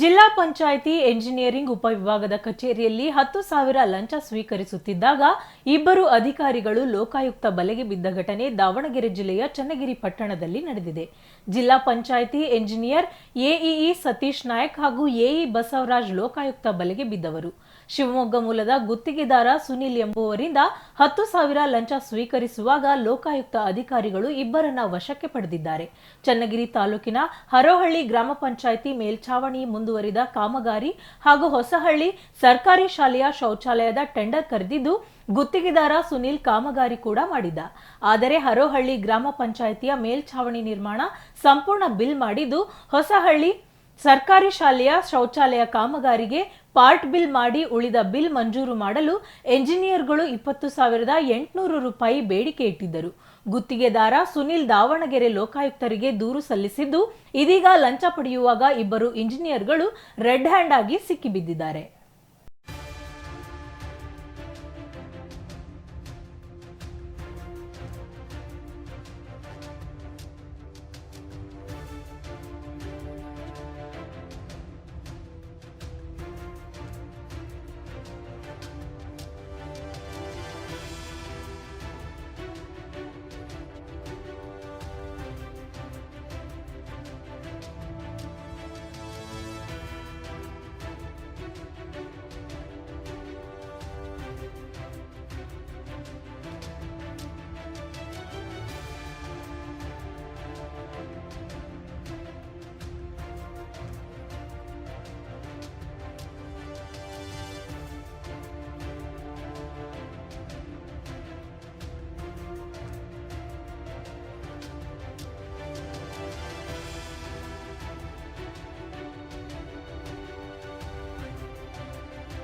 ಜಿಲ್ಲಾ ಪಂಚಾಯಿತಿ ಎಂಜಿನಿಯರಿಂಗ್ ಉಪವಿಭಾಗದ ಕಚೇರಿಯಲ್ಲಿ ಹತ್ತು ಸಾವಿರ ಲಂಚ ಸ್ವೀಕರಿಸುತ್ತಿದ್ದಾಗ ಇಬ್ಬರು ಅಧಿಕಾರಿಗಳು ಲೋಕಾಯುಕ್ತ ಬಲೆಗೆ ಬಿದ್ದ ಘಟನೆ ದಾವಣಗೆರೆ ಜಿಲ್ಲೆಯ ಚನ್ನಗಿರಿ ಪಟ್ಟಣದಲ್ಲಿ ನಡೆದಿದೆ. ಜಿಲ್ಲಾ ಪಂಚಾಯಿತಿ ಎಂಜಿನಿಯರ್ ಎಇಇ ಸತೀಶ್ ನಾಯಕ್ ಹಾಗೂ ಎಇ ಬಸವರಾಜ್ ಲೋಕಾಯುಕ್ತ ಬಲೆಗೆ ಬಿದ್ದವರು. ಶಿವಮೊಗ್ಗ ಮೂಲದ ಗುತ್ತಿಗೆದಾರ ಸುನಿಲ್ ಎಂಬುವರಿಂದ ಹತ್ತು ಸಾವಿರ ಲಂಚ ಸ್ವೀಕರಿಸುವಾಗ ಲೋಕಾಯುಕ್ತ ಅಧಿಕಾರಿಗಳು ಇಬ್ಬರನ್ನ ವಶಕ್ಕೆ ಪಡೆದಿದ್ದಾರೆ. ಚನ್ನಗಿರಿ ತಾಲೂಕಿನ ಹರೋಹಳ್ಳಿ ಗ್ರಾಮ ಪಂಚಾಯಿತಿ ಮೇಲ್ಛಾವಣಿ ಮುಂದುವರಿದ ಕಾಮಗಾರಿ ಹಾಗೂ ಹೊಸಹಳ್ಳಿ ಸರ್ಕಾರಿ ಶಾಲೆಯ ಶೌಚಾಲಯದ ಟೆಂಡರ್ ಕರೆದಿದ್ದು, ಗುತ್ತಿಗೆದಾರ ಸುನಿಲ್ ಕಾಮಗಾರಿ ಕೂಡ ಮಾಡಿದ್ದ ಆದರೆ ಹರೋಹಳ್ಳಿ ಗ್ರಾಮ ಪಂಚಾಯಿತಿಯ ಮೇಲ್ಛಾವಣಿ ನಿರ್ಮಾಣ ಸಂಪೂರ್ಣ ಬಿಲ್ ಮಾಡಿದ್ದು, ಹೊಸಹಳ್ಳಿ ಸರ್ಕಾರಿ ಶಾಲೆಯ ಶೌಚಾಲಯ ಕಾಮಗಾರಿಗೆ ಪಾರ್ಟ್ ಬಿಲ್ ಮಾಡಿ ಉಳಿದ ಬಿಲ್ ಮಂಜೂರು ಮಾಡಲು ಎಂಜಿನಿಯರ್ಗಳು ಇಪ್ಪತ್ತು ಸಾವಿರದ ಎಂಟುನೂರು ರೂಪಾಯಿ ಬೇಡಿಕೆ ಇಟ್ಟಿದ್ದರು. ಗುತ್ತಿಗೆದಾರ ಸುನಿಲ್ ದಾವಣಗೆರೆ ಲೋಕಾಯುಕ್ತರಿಗೆ ದೂರು ಸಲ್ಲಿಸಿದ್ದು, ಇದೀಗ ಲಂಚ ಪಡೆಯುವಾಗ ಇಬ್ಬರು ಇಂಜಿನಿಯರ್ಗಳು ರೆಡ್ ಹ್ಯಾಂಡ್ ಆಗಿ ಸಿಕ್ಕಿಬಿದ್ದಿದ್ದಾರೆ.